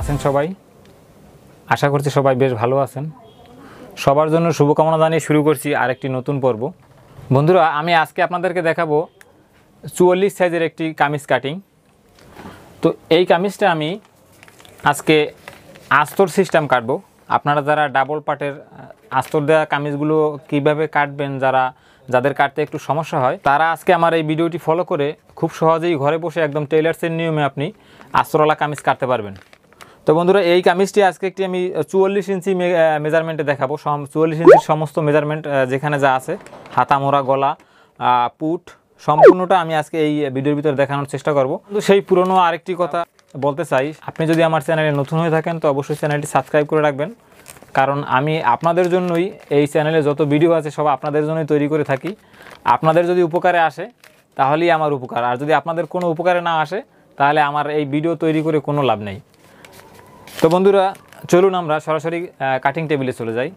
আছেন সবাই? আশা করছি সবাই বেশ ভালো আছেন। সবার জন্য শুভকামনা জানিয়ে শুরু করছি আরেকটি নতুন পর্ব। বন্ধুরা, আমি আজকে আপনাদেরকে দেখাবো চুয়াল্লিশ সাইজের একটি কামিজ কাটিং তো এই কামিজটা আমি আজকে আস্তর সিস্টেম কাটবো। আপনারা যারা ডাবল পার্টের আস্তর দেওয়া কামিজগুলো কীভাবে কাটবেন, যারা, যাদের কাটতে একটু সমস্যা হয়, তারা আজকে আমার এই ভিডিওটি ফলো করে খুব সহজেই ঘরে বসে একদম টেইলার্সের নিয়মে আপনি আস্তরওয়ালা কামিজ কাটতে পারবেন। তো বন্ধুরা, এই কামিজটি আজকে একটি আমি চুয়াল্লিশ ইঞ্চি মেজারমেন্টে দেখাবো। চুয়াল্লিশ ইঞ্চির সমস্ত মেজারমেন্ট যেখানে যা আছে, হাতা, মোড়া, গলা পুট, সম্পূর্ণটা আমি আজকে এই ভিডিওর ভিতরে দেখানোর চেষ্টা করব। কিন্তু সেই পুরনো আরেকটি কথা বলতে চাই। আপনি যদি আমার চ্যানেলে নতুন হয়ে থাকেন, তো অবশ্যই চ্যানেলটি সাবস্ক্রাইব করে রাখবেন। কারণ আমি আপনাদের জন্যই এই চ্যানেলে যত ভিডিও আছে, সব আপনাদের জন্যই তৈরি করে থাকি। আপনাদের যদি উপকারে আসে, তাহলেই আমার উপকার। আর যদি আপনাদের কোনো উপকারে না আসে, তাহলে আমার এই ভিডিও তৈরি করে কোনো লাভ নেই। তো বন্ধুরা, চলুন আমরা সরাসরি কাটিং টেবিলে চলে যাই।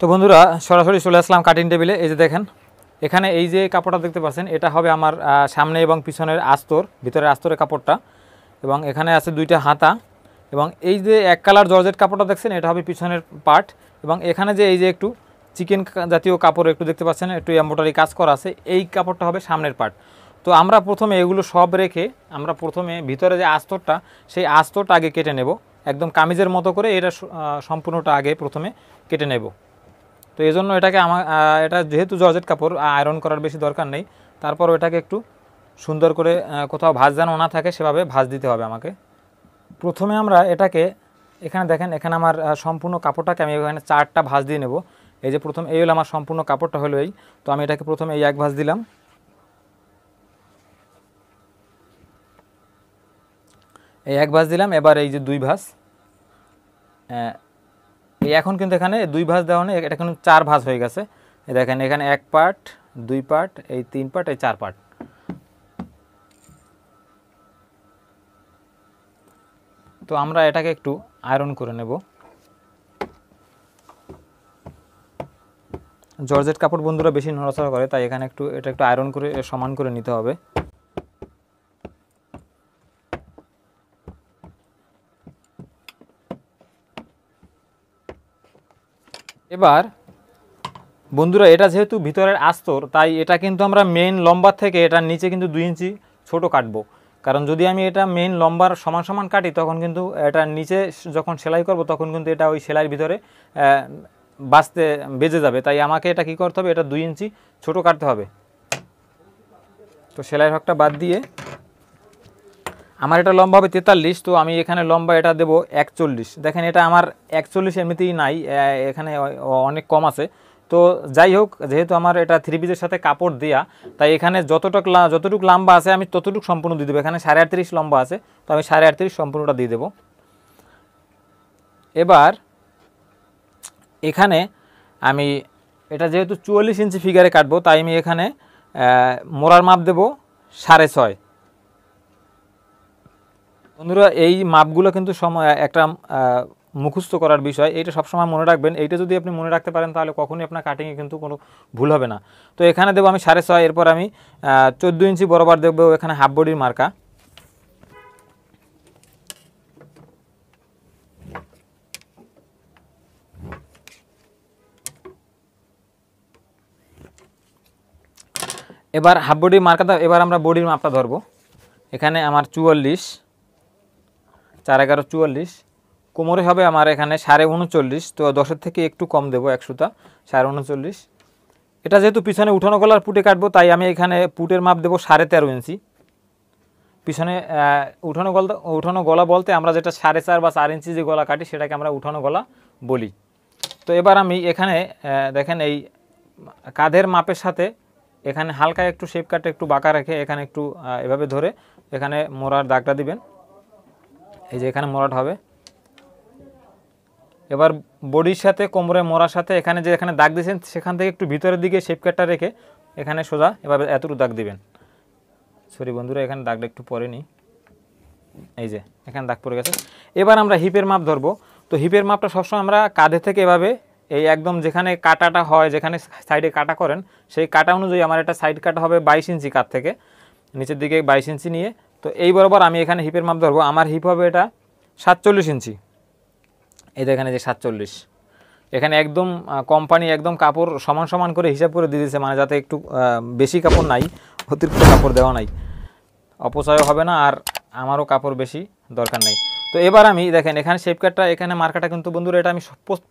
তো বন্ধুরা, সরাসরি চলে আসলাম কাটিং টেবিলে এই যে দেখেন, এখানে এই যে কাপড়টা দেখতে পাচ্ছেন, এটা হবে আমার সামনে এবং পিছনের আস্তর, ভিতরের আস্তরের কাপড়টা। এবং এখানে আছে দুইটা হাতা। এবং এই যে এক কালার জর্জেট কাপড়টা দেখছেন, এটা হবে পিছনের পার্ট এবং এখানে যে এই যে একটু চিকেন জাতীয় কাপড় একটু দেখতে পাচ্ছেন, একটু এম্বোটারি কাজ করা আছে, এই কাপড়টা হবে সামনের পার্ট তো আমরা প্রথমে এগুলো সব রেখে আমরা প্রথমে ভিতরে যে আস্তরটা, সেই আস্তরটা আগে কেটে নেব। একদম কামিজের মতো করে এটা সম্পূর্ণটা আগে প্রথমে কেটে নেব। তো এই জন্য এটাকে আমার এটা যেহেতু জর্জেট কাপড় আয়রন করার বেশি দরকার নেই তারপর এটাকে একটু সুন্দর করে কোথাও ভাঁজ যেন না থাকে, সেভাবে ভাঁজ দিতে হবে আমাকে। প্রথমে আমরা এটাকে, এখানে দেখেন, এখানে আমার সম্পূর্ণ কাপড়টাকে আমি এখানে চারটা ভাঁজ দিয়ে নেব। এই যে প্রথম, এই হলো আমার সম্পূর্ণ কাপড়টা হলো এই। তো আমি এটাকে প্রথমে এই এক ভাঁজ দিলাম। এই এক ভাঁজ দিলাম, এবার এই যে দুই ভাঁজ। এই এখন কিন্তু এখানে দুই ভাঁজ দেওয়া নেই এটা কিন্তু চার ভাঁজ হয়ে গেছে। দেখেন, এখানে এক পার্ট, দুই পার্ট, এই তিন পার্ট, এই চার পার্ট। তো আমরা এটাকে একটু আয়রন করে নেব। জর্জেট কাপড় বন্ধুরা বেশি নড়াচড়া করে, তাই এখানে একটু, এটা একটু আয়রন করে, সমান করে নিতে হবে। এবার, বন্ধুরা, এটা যেহেতু ভিতরের আস্তর, তাই এটা কিন্তু আমরা মেন লম্বার থেকে এটার নিচে কিন্তু দুই ইঞ্চি ছোট কাটবো। কারণ যদি আমি এটা মেন লম্বার সমান সমান কাটি, তখন কিন্তু এটার নিচে যখন সেলাই করব, তখন কিন্তু এটা ওই সেলাইয়ের ভিতরে বাঁচতে, বেজে যাবে। তাই আমাকে এটা কি করতে হবে? এটা দুই ইঞ্চি ছোট কাটতে হবে। তো সেলাইয়ের হকটা বাদ দিয়ে আমার এটা লম্বা হবে তেতাল্লিশ, তো আমি এখানে লম্বা এটা দেবো একচল্লিশ। দেখেন এটা আমার একচল্লিশ এমনিতেই নাই এখানে অনেক কম আছে। তো যাই হোক, যেহেতু আমার এটা থ্রি পিসের সাথে কাপড় দেয়া, তাই এখানে যতটুক যতটুক লম্বা আছে আমি ততটুক সম্পূর্ণ দিয়ে দেবো। এখানে সাড়ে আটত্রিশ লম্বা আছে, তো আমি সাড়ে আটত্রিশ সম্পূর্ণটা দিয়ে দেবো। এবার এখানে আমি এটা যেহেতু চুয়াল্লিশ ইঞ্চি ফিগারে কাটবো, তাই আমি এখানে মোড়ার মাপ দেবো সাড়ে ছয়। বন্ধুরা, এই মাপগুলো কিন্তু সময় একটা মুখস্থ করার বিষয়। এইটা সবসময় মনে রাখবেন। এইটা যদি আপনি মনে রাখতে পারেন, তাহলে কখনই আপনার কাটিংয়ে কিন্তু কোনো ভুল হবে না। তো এখানে দেবো আমি সাড়ে ছয়, এরপর আমি চোদ্দ ইঞ্চি বরাবর দেবো এখানে হাফ বডির মার্কা এবার হাফ বডির মার্কাটা এবার আমরা বডির মাপটা ধরবো। এখানে আমার চুয়াল্লিশ। চার এগারো চুয়াল্লিশ। কোমরে হবে আমার এখানে সাড়ে উনচল্লিশ, তো দশের থেকে একটু কম দেবো একশোটা সাড়ে উনচল্লিশ। এটা যেহেতু পিছনে উঠানো গলার পুটে কাটবো, তাই আমি এখানে পুটের মাপ দেবো সাড়ে তেরো ইঞ্চি। পিছনে উঠানো গলা উঠানো গলা বলতে আমরা যেটা সাড়ে চার বা চার ইঞ্চি যে গলা কাটি, সেটাকে আমরা উঠানো গলা বলি। তো এবার আমি এখানে দেখেন এই কাঁধের মাপের সাথে এখানে হালকা একটু শেপ কাটে একটু বাঁকা রেখে এখানে একটু এভাবে ধরে এখানে মোড়ার দাগটা দিবেন। এই যে এখানে মোড়াট হবে। এবার বডির সাথে, কোমরে মোড়ার সাথে, এখানে যে এখানে দাগ দিয়েছেন, সেখান থেকে একটু ভিতরের দিকে শেপ কাটটা রেখে এখানে সোজা এভাবে এতটুকু দাগ দিবেন। সরি বন্ধুরা, এখানে দাগটা একটু পরে নিই। এই যে, এখানে দাগ পড়ে গেছে। এবার আমরা হিপের মাপ ধরবো। তো হিপের মাপটা সবসময় আমরা কাঁধে থেকে এভাবে এই একদম যেখানে কাটাটা হয়, যেখানে সাইডে কাটা করেন, সেই কাটা অনুযায়ী আমার একটা সাইড কাটা হবে বাইশ ইঞ্চি কাঠ থেকে। নিচের দিকে বাইশ ইঞ্চি নিয়ে তো এই বরাবর আমি এখানে হিপের মাপ ধরবো। আমার হিপ হবে এটা সাতচল্লিশ ইঞ্চি। এই দেখেন এই যে সাতচল্লিশ। এখানে একদম কোম্পানি একদম কাপড় সমান সমান করে হিসাব করে দিয়ে দিয়েছে মানে যাতে একটু বেশি কাপড় নাই অতিরিক্ত কাপড় দেওয়া নাই। অপচয় হবে না আর আমারও কাপড় বেশি দরকার নেই। তো এবার আমি দেখেন এখানে শেপ কাটটা এখানে মার্কাটা কিন্তু বন্ধুরা এটা আমি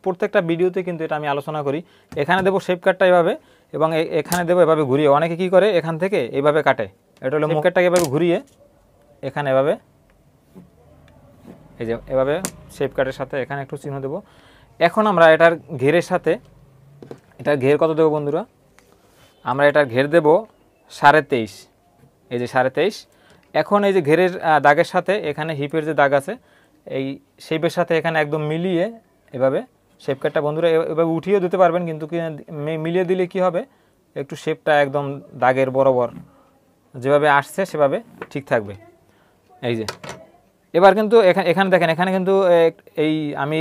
প্রত্যেকটা ভিডিওতে কিন্তু এটা আমি আলোচনা করি। এখানে দেবো শেপ কাটটা এভাবে এবং এখানে দেবো এভাবে ঘুরিয়ে। অনেকে কি করে এখান থেকে এইভাবে কাটে। এটা হলো মুখেরটাকে এভাবে ঘুরিয়ে এখানে এভাবে, এই যে এভাবে শেপ কাটের সাথে এখানে একটু চিহ্ন দেবো। এখন আমরা এটার ঘেরের সাথে, এটার ঘের কত দেবো বন্ধুরা? আমরা এটার ঘের দেব সাড়ে তেইশ। এই যে সাড়ে তেইশ। এখন এই যে ঘেরের দাগের সাথে এখানে হিপের যে দাগ আছে, এই শেপের সাথে এখানে একদম মিলিয়ে এভাবে শেপ কাটটা বন্ধুরা এভাবে উঠিয়েও দিতে পারবেন, কিন্তু মিলিয়ে দিলে কি হবে? একটু শেপটা একদম দাগের বরাবর যেভাবে আসছে সেভাবে ঠিক থাকবে। এই যে। এবার কিন্তু এখানে এখানে দেখেন, এখানে কিন্তু এই আমি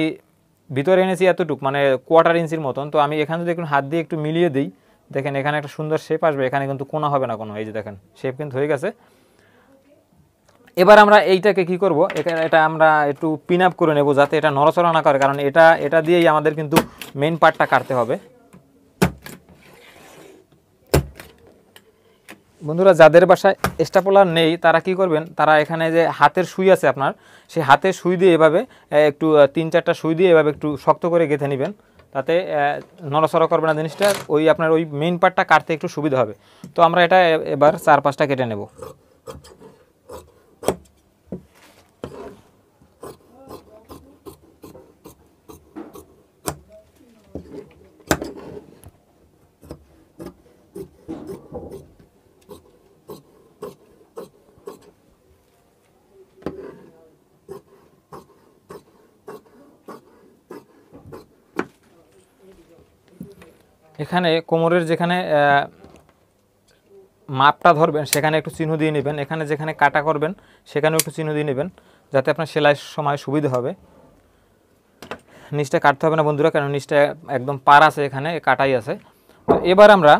ভিতরে এনেছি এতটুকু মানে কোয়ার্টার ইঞ্চির মতন। তো আমি এখানে একটু হাত দিয়ে একটু মিলিয়ে দিই, দেখেন এখানে একটা সুন্দর শেপ আসবে, এখানে কিন্তু কোনা হবে না কোনো। এই যে দেখেন শেপ কিন্তু হয়ে গেছে। এবার আমরা এইটাকে কি করব? এটা আমরা একটু পিন আপ করে নেব যাতে এটা নড়াচড়া না করে, কারণ এটা এটা দিয়েই আমাদের কিন্তু মেন পার্টটা কাটতে হবে। বন্ধুরা, যাদের বাসায় স্টাপলার নেই, তারা কি করবেন? তারা এখানে যে হাতের সুই আছে আপনার, সেই হাতের সুই দিয়ে এভাবে একটু তিন চারটা সুই দিয়ে এভাবে একটু শক্ত করে গেঁথে নেবেন। তাতে নড়াচড়া করবে না জিনিসটা। ওই আপনার ওই মেইন পার্টটা কাটতে একটু সুবিধা হবে। তো আমরা এটা এবার চার পাঁচটা কেটে নেব। এখানে কোমরের যেখানে মাপটা ধরবেন, সেখানে একটু চিহ্ন দিয়ে নেবেন। এখানে যেখানে কাটা করবেন, সেখানেও একটু চিহ্ন দিয়ে নেবেন, যাতে আপনার সেলাইয়ের সময় সুবিধা হবে। নিচটা কাটতে হবে না বন্ধুরা, কারণ নিচটা একদম পার আছে এখানে, কাটাই আছে। তো এবার আমরা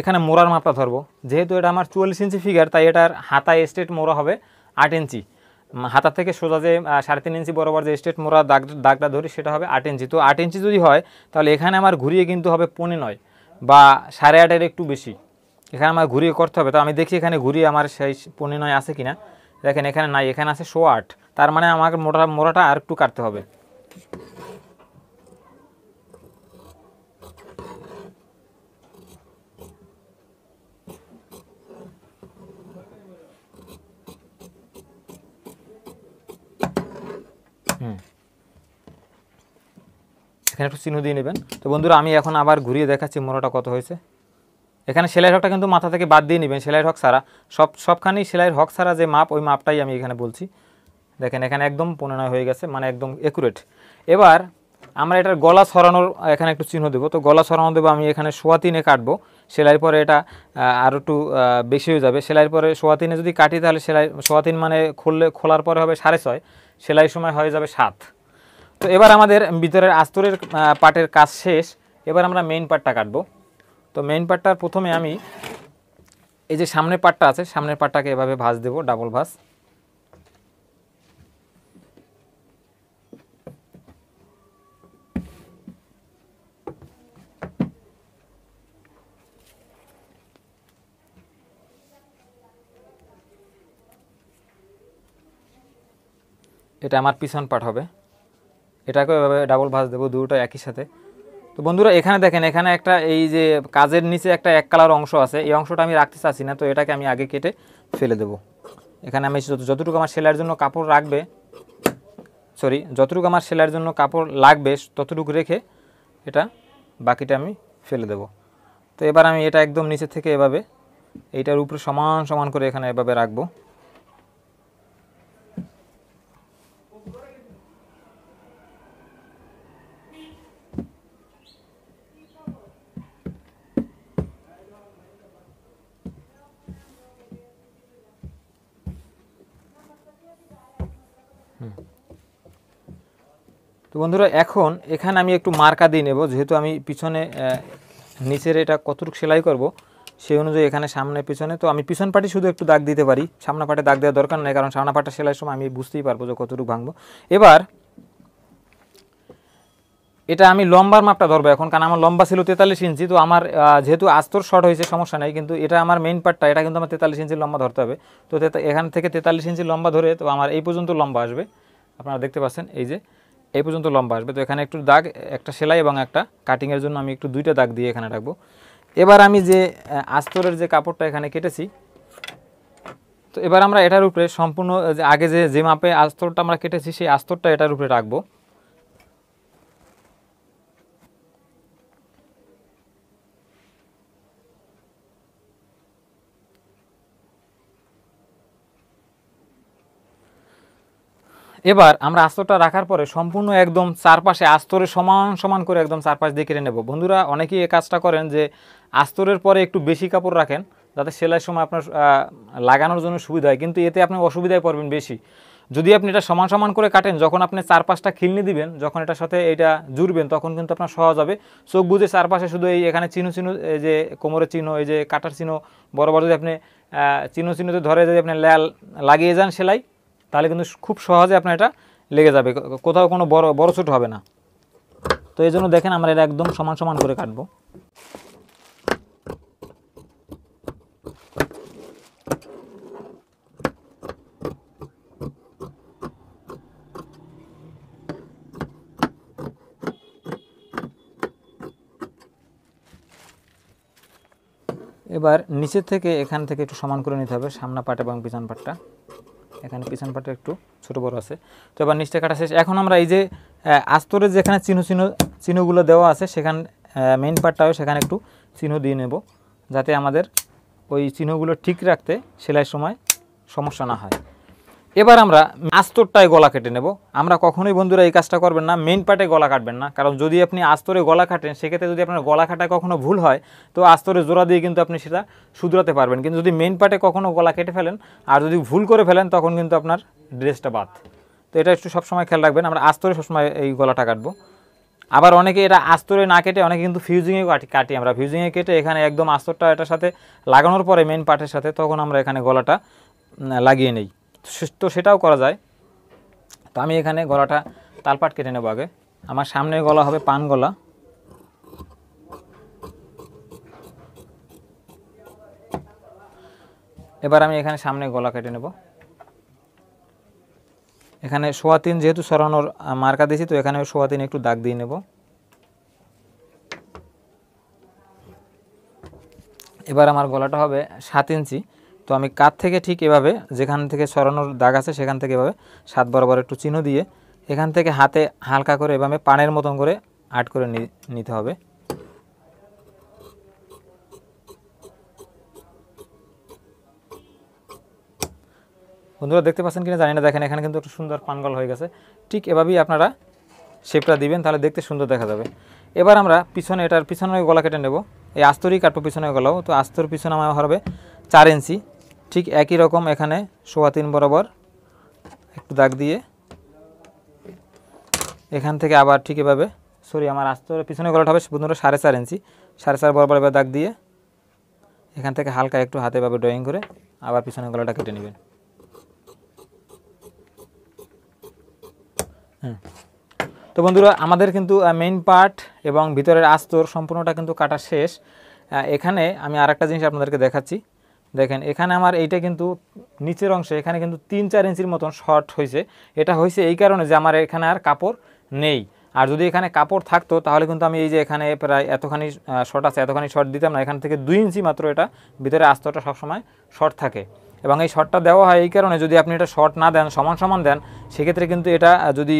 এখানে মোড়ার মাপটা ধরবো। যেহেতু এটা আমার চুয়াল্লিশ ইঞ্চি ফিগার তাই এটার হাতায় স্টেট মোড়া হবে আট ইঞ্চি। হাতা থেকে সোজা যে সাড়ে তিন ইঞ্চি বরাবর যে স্টেট মোড়া দাগ, দাগটা ধরি, সেটা হবে আট ইঞ্চি। তো আট ইঞ্চি যদি হয়, তাহলে এখানে আমার ঘুরিয়ে কিন্তু হবে পনে নয়। বা সাড়ে আটের একটু বেশি। এখানে আমার ঘুরিয়ে করতে হবে। তো আমি দেখি এখানে ঘুরিয়ে আমার সেই পনে নয় আছে কিনা। দেখেন এখানে নাই, এখানে আছে শো আট। তার মানে আমাকে মোটা মোড়াটা আর একটু কাটতে হবে। এখানে একটু চিহ্ন দিয়ে নেবেন। তো বন্ধুরা, আমি এখন আবার ঘুরিয়ে দেখাচ্ছি মোড়াটা কত হয়েছে। এখানে সেলাইয়ের হকটা কিন্তু মাথা থেকে বাদ দিয়ে নেবেন, সেলাইয়ের হক ছাড়া। সব সবখানেই সেলাইয়ের হক ছাড়া যে মাপ, ওই মাপটাই আমি এখানে বলছি। দেখেন, এখানে একদম পনেরো হয়ে গেছে মানে একদম একুরেট এবার আমরা এটার গলা ছড়ানোর এখানে একটু চিহ্ন দেবো। তো গলা সরানো দেবো, আমি এখানে সোয়া তিনে কাটবো। সেলাইয়ের পরে এটা আরও একটু বেশি হয়ে যাবে। সেলাইয়ের পরে সোয়া তিনে যদি কাটি, তাহলে সেলাই, সোয়া তিন মানে খুললে, খোলার পরে হবে সাড়ে ছয়। সেলাই সময় হয়ে যাবে সাত। তো এবার আমাদের ভিতরের আস্তরের পাটের কাজ শেষ। এবার আমরা মেইন পাটটা কাটবো। তো মেইন পার্টটার প্রথমে আমি এই যে সামনের পাটটা আছে, সামনের পাটটাকে এভাবে ভাঁজ দেবো ডাবল ভাঁজ। এটা আমার পিছন পার্ট হবে। এটাকেও এভাবে ডাবল ভাঁজ দেবো দুটো একই সাথে। তো বন্ধুরা, এখানে দেখেন, এখানে একটা এই যে কাজের নিচে একটা এক কালার অংশ আছে। এই অংশটা আমি রাখতে চাচ্ছি না, তো এটাকে আমি আগে কেটে ফেলে দেবো। এখানে আমি যতটুকু আমার সেলাইয়ের জন্য কাপড় রাখবে সরি যতটুকু আমার সেলাইয়ের জন্য কাপড় লাগবে, ততটুকু রেখে এটা বাকিটা আমি ফেলে দেব। তো এবার আমি এটা একদম নিচে থেকে এভাবে, এইটার উপরে সমান সমান করে এখানে এভাবে রাখব। তো বন্ধুরা, এখন এখানে আমি একটু মার্কা দিয়ে নেব, যেহেতু আমি পিছনে নিচের এটা কতটুকু সেলাই করব, সেই অনুযায়ী এখানে সামনে পিছনে, তো আমি পিছন পাটি শুধু একটু দাগ দিতে পারি, সামনা পাটে দাগ দেওয়ার দরকার নেই, কারণ সামনা পাটটা সেলাইয়ের সময় আমি বুঝতেই পারব যে কতটুকু ভাঙবো। এবার, এটা আমি লম্বার মাপটা ধরবো এখন, কারণ আমার লম্বা ছিল তেতাল্লিশ ইঞ্চি, তো আমার যেহেতু আস্তর শর্ট হয়েছে, সমস্যা নেই, কিন্তু এটা আমার মেইন পার্টটা এটা কিন্তু আমার তেতাল্লিশ ইঞ্চি লম্বা ধরতে হবে। তো এখান থেকে তেতাল্লিশ ইঞ্চি লম্বা ধরে, তো আমার এই পর্যন্ত লম্বা আসবে। আপনারা দেখতে পাচ্ছেন, এই যে এই পর্যন্ত লম্বা আসবে। তো এখানে একটু দাগ, একটা সেলাই এবং একটা কাটিংয়ের জন্য আমি একটু দুইটা দাগ দিয়ে এখানে রাখব। এবার আমি যে আস্তরের যে কাপড়টা এখানে কেটেছি, তো এবার আমরা এটার উপরে সম্পূর্ণ আগে যে যে মাপে আস্তরটা আমরা কেটেছি, সেই আস্তরটা এটার উপরে রাখব। এবার আমরা আস্তরটা রাখার পরে সম্পূর্ণ একদম চারপাশে আস্তরের সমান সমান করে একদম চারপাশ দিয়ে কেটে নেব। বন্ধুরা, অনেকেই এই কাজটা করেন যে আস্তরের পরে একটু বেশি কাপড় রাখেন যাতে সেলাইয়ের সময় আপনার লাগানোর জন্য সুবিধা হয়। কিন্তু এতে আপনি অসুবিধায় পড়বেন বেশি। যদি আপনি এটা সমান সমান করে কাটেন, যখন আপনি চারপাশটা খিলনি দিবেন, যখন এটার সাথে এটা জুড়বেন, তখন কিন্তু আপনার সহজ হবে। চোখ বুঝে চারপাশে শুধু এই এখানে চিহ্ন চিহ্ন, এই যে কোমরের চিহ্ন, এই যে কাটার চিহ্ন বড় যদি আপনি চিহ্ন চিহ্নতে ধরে যদি আপনি ল্যাল লাগিয়ে যান সেলাই তাহলে কিন্তু খুব সহজে আপনার এটা লেগে যাবে। কোথাও কোনো বড় বড় ছোট হবে না। তো এই জন্য দেখেন আমরা এটা একদম সমান সমান করে কাটবো। এবার নিচের থেকে এখান থেকে একটু সমান করে নিতে হবে, সামনা পাট এবং পিছন পাটটা। এখানে পিছন পাটটা একটু ছোটো বড় আছে। তো এবার নিচটা কাটা শেষ। এখন আমরা এই যে আস্তরের যেখানে চিহ্ন চিহ্ন, চিহ্নগুলো দেওয়া আছে, সেখানে মেইন পার্টটাও সেখানে একটু চিহ্ন দিয়ে নেব, যাতে আমাদের ওই চিহ্নগুলো ঠিক রাখতে সেলাইয়ের সময় সমস্যা না হয়। এবার আমরা আস্তরটায় গলা কেটে নেব। আমরা কখনোই বন্ধুরা এই কাজটা করবেন না মেন পার্টে গলা কাটবেন না। কারণ যদি আপনি আস্তরে গলা কাটেন, সেক্ষেত্রে যদি আপনার গলা কাটায় কখনো ভুল হয়, তো আস্তরে জোড়া দিয়ে কিন্তু আপনি সেটা শুধরাতে পারবেন। কিন্তু যদি মেন পার্টে কখনো গলা কেটে ফেলেন, আর যদি ভুল করে ফেলেন, তখন কিন্তু আপনার ড্রেসটা বাদ। তো এটা একটু সবসময় খেয়াল রাখবেন, আমরা আস্তরে সবসময় এই গলাটা কাটবো। আবার অনেকে এটা আস্তরে না কেটে, অনেকে কিন্তু ফিউজিংয়ে কাটি কাটি। আমরা ফিউজিংয়ে কেটে এখানে একদম আস্তরটা এটার সাথে লাগানোর পরে মেন পার্টের সাথে, তখন আমরা এখানে গলাটা লাগিয়ে নেই। তো সেটাও করা যায়। তো আমি এখানে গলাটা তালপাট কেটে নেব আগে। আমার সামনের গলা হবে পান গলা। এবার আমি এখানে সামনে গলা কেটে নেব। এখানে সোয়া তিন যেহেতু সরানোর মার্কা দিয়েছি, তো এখানে সোয়া তিন একটু দাগ দিয়ে নেব। এবার আমার গলাটা হবে সাত ইঞ্চি। তো আমি কাত থেকে ঠিক এভাবে যেখান থেকে সরানোর দাগ আছে সেখান থেকে এভাবে সাত বরাবর একটু চিহ্ন দিয়ে এখান থেকে হাতে হালকা করে এভাবে পানের মতন করে আট করে নিতে হবে। বন্ধুরা, দেখতে পাচ্ছেন কিনা? জানি না, দেখেন, এখানে কিন্তু একটু সুন্দর পানগল হয়ে গেছে। ঠিক এভাবেই আপনারা শেপটা দিবেন, তাহলে দেখতে সুন্দর দেখা যাবে। এবার আমরা পিছনে এটার পিছনে গলা কেটে নেব। এই আস্তরই কাটবো পিছনে গলাও। তো আস্তর পিছনে আমার হবে চার ইঞ্চি। ঠিক একই রকম এখানে, সোয়া তিন বরাবর। একটু দাগ দিয়ে। এখান থেকে আবার ঠিক এভাবে। সরি আমার আস্তরের পিছনে গলাটা হবে বন্ধুরা সাড়ে চার ইঞ্চি। সাড়ে চার বরাবর এবার দাগ দিয়ে। এখান থেকে হালকা একটু হাতে এভাবে ড্রয়িং করে আবার পিছনে গলাটা কেটে নেবেন। হুম। তো বন্ধুরা, আমাদের কিন্তু মেইন পার্ট এবং ভিতরের আস্তর সম্পূর্ণটা কিন্তু কাটা শেষ। এখানে আমি আরেকটা জিনিস আপনাদেরকে দেখাচ্ছি। দেখেন, এখানে আমার এইটা কিন্তু নিচের অংশে, এখানে কিন্তু তিন চার ইঞ্চির মতন শর্ট হয়েছে। এটা হয়েছে এই কারণে যে আমার এখানে আর কাপড় নেই। আর যদি এখানে কাপড় থাকতো, তাহলে কিন্তু আমি এই যে এখানে প্রায় এতখানি শর্ট আছে, এতখানি শর্ট দিতাম না। এখান থেকে দুই ইঞ্চি মাত্র এটা ভিতরে আস্তরটা সবসময় শর্ট থাকে। এবং এই শর্টটা দেওয়া হয় এই কারণে যদি আপনি এটা শর্ট না দেন, সমান সমান দেন, সেক্ষেত্রে কিন্তু এটা যদি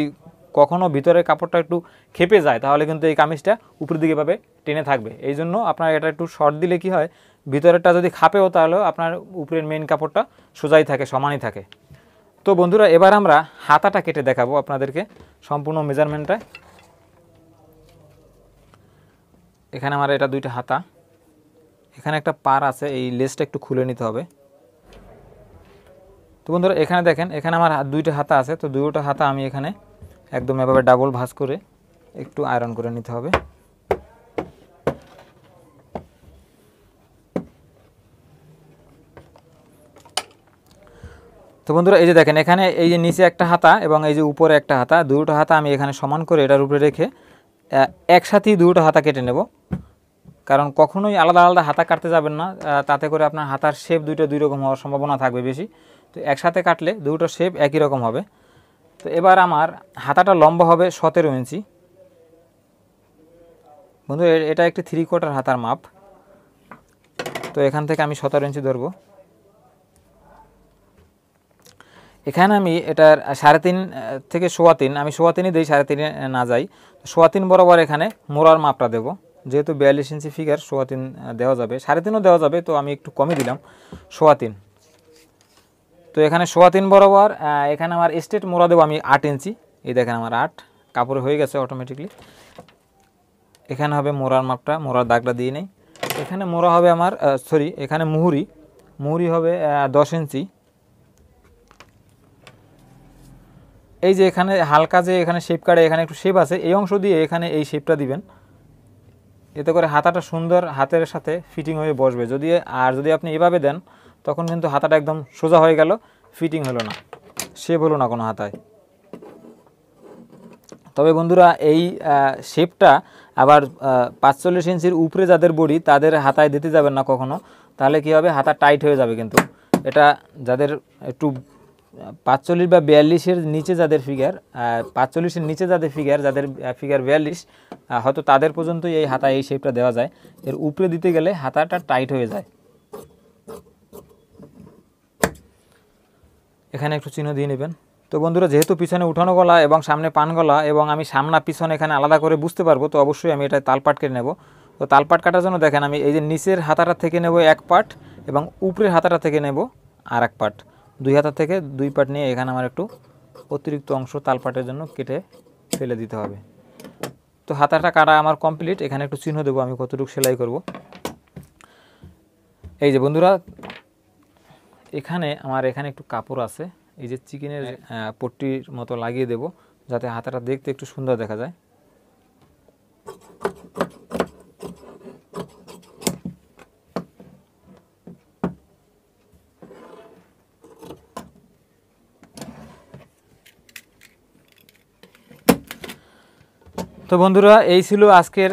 কখনো ভিতরের কাপড়টা একটু খেপে যায়, তাহলে কিন্তু এই কামিজটা উপরের দিকে ভাবে টেনে থাকবে। এই জন্য আপনার এটা একটু শর্ট দিলে কি হয়, ভিতরেরটা যদি খাপেও তাহলেও আপনার উপরের মেন কাপড়টা সোজাই থাকে, সমানই থাকে। তো বন্ধুরা, এবার আমরা হাতাটা কেটে দেখাবো আপনাদেরকে, সম্পূর্ণ মেজারমেন্টটা এখানে আমার এটা দুইটা হাতা। এখানে একটা পার আছে, এই লেসটা একটু খুলে নিতে হবে। তো বন্ধুরা, এখানে দেখেন, এখানে আমার দুইটা হাতা আছে, তো দুইটা হাতা আমি এখানে একদম এভাবে ডাবল ভাঁজ করে একটু আয়রন করে নিতে হবে। তো বন্ধুরা, এই যে দেখেন, এখানে এই যে নিচে একটা হাতা এবং এই যে উপরে একটা হাতা, দুটো হাতা আমি এখানে সমান করে এটার উপরে রেখে একসাথেই দুটো হাতা কেটে নেব। কারণ কখনোই আলাদা আলাদা হাতা কাটতে যাবেন না তাতে করে আপনার হাতার শেপ দুইটা দুই রকম হওয়ার সম্ভাবনা থাকবে বেশি। তো একসাথে কাটলে দুটো শেপ একই রকম হবে। তো এবার আমার হাতাটা লম্বা হবে সতেরো ইঞ্চি। বন্ধু এটা একটি থ্রি কোয়ার্টার হাতার মাপ। তো এখান থেকে আমি সতেরো ইঞ্চি ধরবো। এখানে আমি এটার সাড়ে তিন থেকে সোয়া তিন, আমি সোয়া তিনই দিই, সাড়ে তিনে না যাই। সোয়া তিন বরাবর এখানে মোড়ার মাপটা দেবো। যেহেতু বিয়াল্লিশ ইঞ্চি ফিগার সোয়া তিন দেওয়া যাবে। সাড়ে তিনও দেওয়া যাবে, তো আমি একটু কমই দিলাম। সোয়া তিন। তো এখানে সোয়া তিন বরাবর এখানে আমার স্টেট মোড়া দেবো আমি আট ইঞ্চি। এই দেখেন আমার আট, কাপড়ে হয়ে গেছে অটোমেটিকলি এখানে হবে মোড়ার মাপটা, মোড়ার দাগটা দিয়ে নেই। এখানে মোড়া হবে আমার সরি এখানে মুহুরি। মুহুরি হবে দশ ইঞ্চি। এই যে এখানে হালকা যে এখানে শেপ কাটে এখানে একটু শেপ আছে, এই অংশ দিয়ে এখানে এই শেপটা দিবেন। এতে করে হাতাটা সুন্দর, হাতের সাথে ফিটিং হয়ে বসবে। যদি, আর যদি আপনি এভাবে দেন তখন কিন্তু হাতাটা একদম সোজা হয়ে গেল ফিটিং হলো না। শেপ হলো না কোনো হাতায়। তবে বন্ধুরা, এই শেপটা আবার পাঁচচল্লিশ ইঞ্চির উপরে যাদের বডি, তাদের হাতায় দিতে যাবেন না কখনো। তাহলে কি হবে? হাতা টাইট হয়ে যাবে কিন্তু। এটা যাদের একটু, পাঁচচল্লিশ বা বিয়াল্লিশের নিচে যাদের ফিগার পাঁচচল্লিশের নিচে যাদের ফিগার যাদের ফিগার বিয়াল্লিশ হয়তো তাদের পর্যন্তই এই হাতা এই শেপটা দেওয়া যায়। এর উপরে দিতে গেলে হাতাটা টাইট হয়ে যায়। এখানে একটু চিহ্ন দিয়ে নেবেন। তো বন্ধুরা, যেহেতু পিছনে উঠানো গলা এবং সামনে পান গলা এবং আমি সামনা পিছনে এখানে আলাদা করে বুঝতে পারব, তো অবশ্যই আমি এটা তালপাট কেটে নেব। তো তালপাট কাটার জন্য দেখেন, আমি এই যে নিচের হাতাটা থেকে নেব এক পার্ট এবং উপরের হাতাটা থেকে নেব আর এক পার্ট দুই হাতা থেকে দুই পার্ট নিয়ে এখানে আমার একটু অতিরিক্ত অংশ তালপাটের জন্য কেটে ফেলে দিতে হবে। তো হাতাটা কাটা আমার কমপ্লিট। এখানে একটু চিহ্ন দেবো, আমি কতটুকু সেলাই করব। এই যে বন্ধুরা এখানে আমার এখানে একটু কাপড় আছে। এই যে চিকেনের পট্টির মতো লাগিয়ে দেব যাতে হাতাটা দেখতে একটু সুন্দর দেখা যায়। তো বন্ধুরা এই ছিল আজকের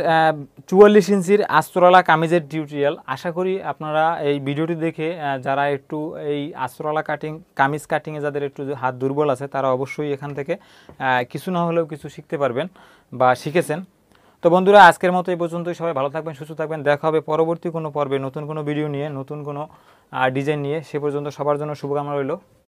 চুয়াল্লিশ ইঞ্চির আস্তরালা কামিজের টিউটোরিয়াল আশা করি আপনারা এই ভিডিওটি দেখে যারা একটু এই আস্তরালা কাটিং কামিজ কাটিংয়ে যাদের একটু হাত দুর্বল আছে, তারা অবশ্যই এখান থেকে কিছু না হলেও কিছু শিখতে পারবেন বা শিখেছেন। তো বন্ধুরা, আজকের মতো এই পর্যন্তই। সবাই ভালো থাকবেন, সুস্থ থাকবেন। দেখা হবে পরবর্তী কোনো পর্বে নতুন কোনো ভিডিও নিয়ে, নতুন কোনো ডিজাইন নিয়ে। সে পর্যন্ত সবার জন্য শুভকামনা রইল।